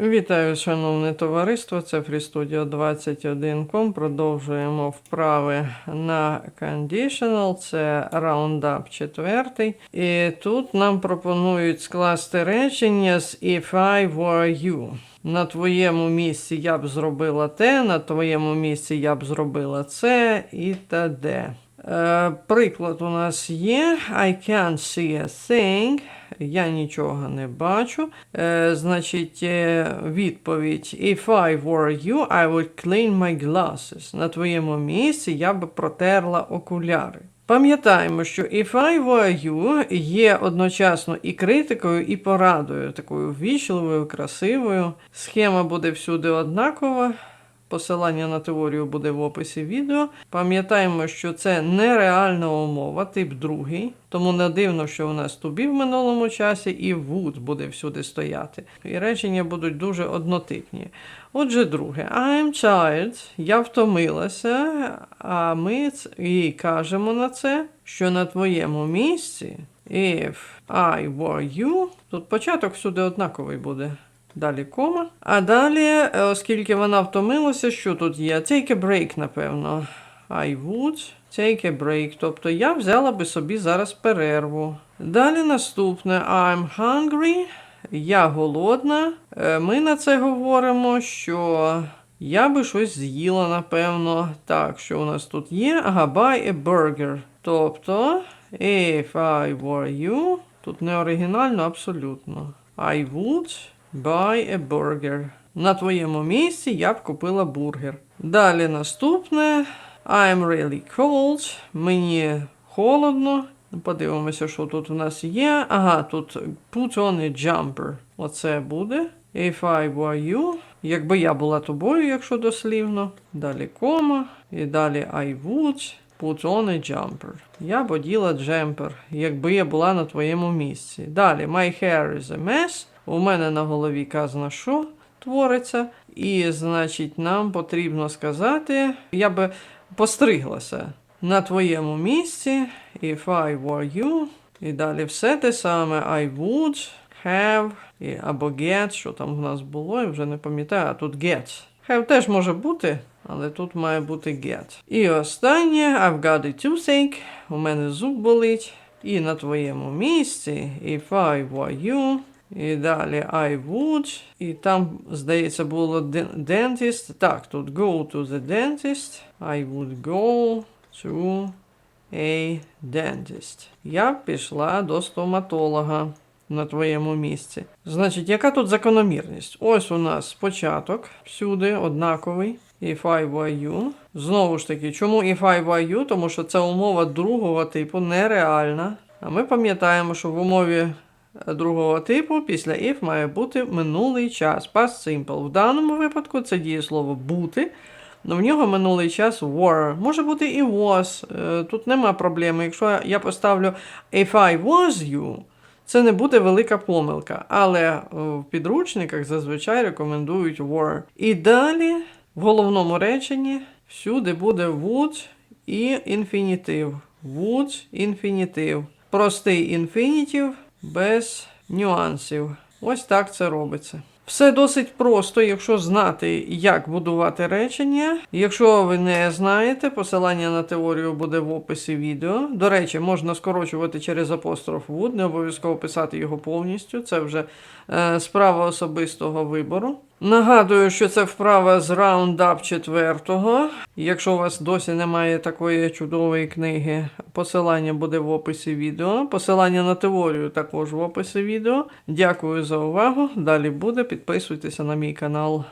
Вітаю, шановне товариство. Це FreeStudio 21.com. Продовжуємо вправи на Conditional. Це раундап четвертий. І тут нам пропонують скласти речення з If I were you. На твоєму місці я б зробила те, на твоєму місці я б зробила це і т.д. Е, приклад у нас є. I can't see a thing. Я нічого не бачу. Е, значить, е, відповідь: If I were you, I would clean my glasses. На твоєму місці я би протерла окуляри. Пам'ятаємо, що if I were you є одночасно і критикою, і порадою, такою ввічливою, красивою. Схема буде всюди однакова. Посилання на теорію буде в описі відео. Пам'ятаємо, що це нереальна умова, тип другий, тому не дивно, що у нас be в минулому часі і would буде всюди стояти. І речення будуть дуже однотипні. Отже, друге, I am tired, я втомилася, а ми і кажемо на це, що на твоєму місці, if I were you, тут початок всюди однаковий буде. Далі кома. А далі, е, оскільки вона втомилася, що тут є? Take a break, напевно. I would take a break. Тобто я взяла би собі зараз перерву. Далі наступне I'm hungry. Я голодна. Е, Ми на це говоримо, що я би щось з'їла, напевно. Так, що у нас тут є? Ага, buy a burger. Тобто, if I were you, тут не оригінально абсолютно. I would buy a burger. На твоєму місці я б купила бургер. Далі наступне. I'm really cold. Мені холодно. Подивимося, що тут у нас є. Ага, тут put on a jumper. Оце буде. If I were you. Якби я була тобою, якщо дослівно. Далі кома. І далі I would. Put on a jumper. Я б оділа джемпер, якби я була на твоєму місці. Далі, my hair is a mess. У мене на голові казано, що твориться. І, значить, нам потрібно сказати, я би постриглася на твоєму місці, if I were you. І далі все те саме I would have, або get, що там в нас було, я вже не пам'ятаю, а тут get. Have теж може бути, але тут має бути get. І останнє, I've got a toothache, у мене зуб болить. І на твоєму місці, if I were you, і далі I would. І там, здається, було de- dentist. Так, тут go to the dentist. I would go to a dentist. Я пішла до стоматолога на твоєму місці. Значить, яка тут закономірність? Ось у нас початок всюди однаковий. If I were you. Знову ж таки, чому if I were you? Тому що це умова другого типу нереальна. А ми пам'ятаємо, що в умові другого типу після if має бути минулий час. Past simple. В даному випадку це дієслово бути. Ну, в нього минулий час were. Може бути і was. Е, Тут нема проблеми. Якщо я поставлю if I was you, це не буде велика помилка. Але е, в підручниках зазвичай рекомендують were. І далі в головному реченні всюди буде would і інфінітив. Would інфінітив. Простий інфінітив без нюансів. Ось так це робиться. Все досить просто, якщо знати, як будувати речення. Якщо ви не знаєте, посилання на теорію буде в описі відео. До речі, можна скорочувати через апостроф would, не обов'язково писати його повністю. Це вже е, справа особистого вибору. Нагадую, що це вправа з раундап 4. Якщо у вас досі немає такої чудової книги, посилання буде в описі відео. Посилання на теорію також в описі відео. Дякую за увагу. Далі буде. Підписуйтеся на мій канал.